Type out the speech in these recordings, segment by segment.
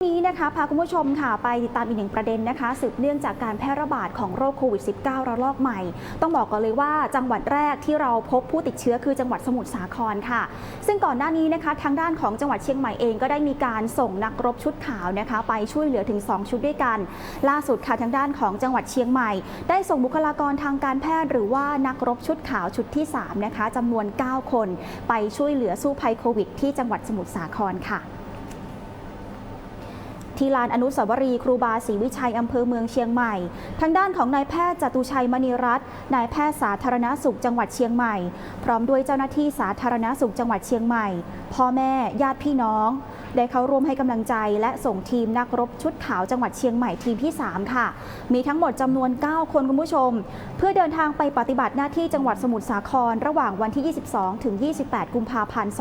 นี้นะคะพาคุณผู้ชมค่ะไปติดตามอีกหนึ่งประเด็นนะคะ สืบเนื่องจากการแพร่ระบาดของโรคโควิด -19 ระลอกใหม่ ต้องบอกก่อนเลยว่าจังหวัดแรกที่เราพบผู้ติดเชื้อคือจังหวัดสมุทรสาครค่ะ ซึ่งก่อนหน้านี้นะคะ ทางด้านของจังหวัดเชียงใหม่เองก็ได้มีการส่งนักรบชุดขาวนะคะ ไปช่วยเหลือถึง 2 ชุดด้วยกัน ล่าสุดค่ะทางด้านของจังหวัดเชียงใหม่ ได้ส่งบุคลากรทางการแพทย์หรือว่านักรบชุดขาวชุดที่3นะคะจำนวน 9 คน ไปช่วยเหลือสู้ภัยโควิด ที่จังหวัดสมุทรสาครค่ะ ที่ลานอนุสาวรีย์ครูบาศรีวิชัยอำเภอเมืองเชียงใหม่ ทางด้านของนายแพทย์จตุชัยมณีรัตน์นายแพทย์สาธารณสุขจังหวัดเชียงใหม่ พร้อมด้วยเจ้าหน้าที่สาธารณสุขจังหวัดเชียงใหม่ พ่อแม่ญาติพี่น้อง ได้เข้าร่วมให้กำลังใจ และส่งทีมนักรบชุดขาวจังหวัดเชียงใหม่ทีมที่ 3 ค่ะ มีทั้งหมดจำนวน 9 คนคุณผู้ชม เพื่อเดินทางไปปฏิบัติหน้าที่จังหวัดสมุทรสาคร ระหว่างวันที่ 22 ถึง 28 กุมภาพันธ์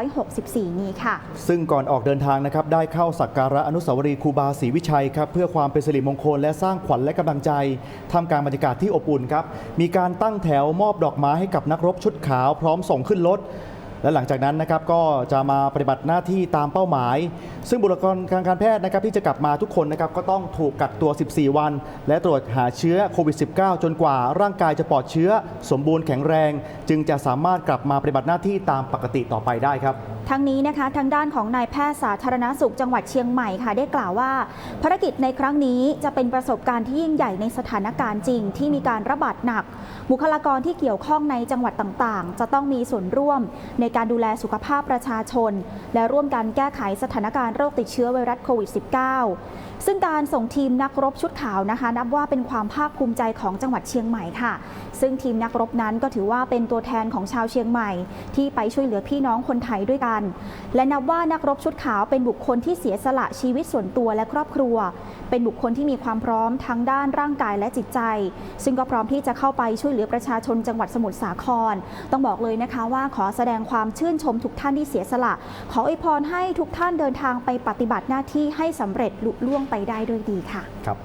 2564 นี้ค่ะ ซึ่งก่อนออกเดินทางนะครับได้เข้าสักการะอนุสาวรีย์ครูบาศรีวิชัยครับเพื่อความเป็นสิริมงคลและสร้างขวัญและกำลังใจท่ามกางบรรยากาศที่อบอุ่นครับมีการตั้งแถวมอบดอกไม้ให้กับนักรบชุดขาวพร้อมส่งขึ้นรถ และหลังจากนั้นนะครับก็จะมาปฏิบัติหน้าที่ตามเป้าหมาย ซึ่งบุคลากรทางการแพทย์นะครับที่จะกลับมาทุกคนนะครับก็ต้องถูกกักตัว 14 วัน และตรวจหาเชื้อโควิด -19 จนกว่าร่างกายจะปลอดเชื้อ สมบูรณ์แข็งแรง จึงจะสามารถกลับมาปฏิบัติหน้าที่ตามปกติต่อไปได้ครับ ทั้งนี้นะคะทางด้านของนายแพทย์สาธารณสุขจังหวัดเชียงใหม่ค่ะ ได้กล่าวว่า ภารกิจในครั้งนี้จะเป็นประสบการณ์ที่ยิ่งใหญ่ในสถานการณ์จริง ที่มีการระบาดหนัก บุคลากรที่เกี่ยวข้องในจังหวัดต่างๆ จะต้องมีส่วนร่วม ในการดูแลสุขภาพประชาชน และร่วมกันแก้ไขสถานการณ์โรคติดเชื้อไวรัสโควิด -19 ซึ่งการส่งทีมนักรบชุดขาวนะคะ นับว่าเป็นความภาคภูมิใจของจังหวัดเชียงใหม่ค่ะ ซึ่งทีมนักรบนั้นก็ถือว่าเป็นตัวแทนของชาวเชียงใหม่ ที่ไปช่วยเหลือพี่น้องคนไทยด้วยกันและนับว่านักรบชุดขาวเป็นบุคคลที่เสียสละชีวิตส่วนตัวและครอบครัว เป็นบุคคลที่มีความพร้อมทั้งด้านร่างกายและจิตใจ ซึ่งก็พร้อมที่จะเข้าไปช่วยเหลือประชาชนจังหวัดสมุทรสาคร ต้องบอกเลยนะคะว่าขอแสดงความชื่นชมทุกท่านที่เสียสละ ขออวยพรให้ทุกท่านเดินทางไปปฏิบัติหน้าที่ให้สำเร็จลุล่วงไปได้ด้วยดีค่ะครับ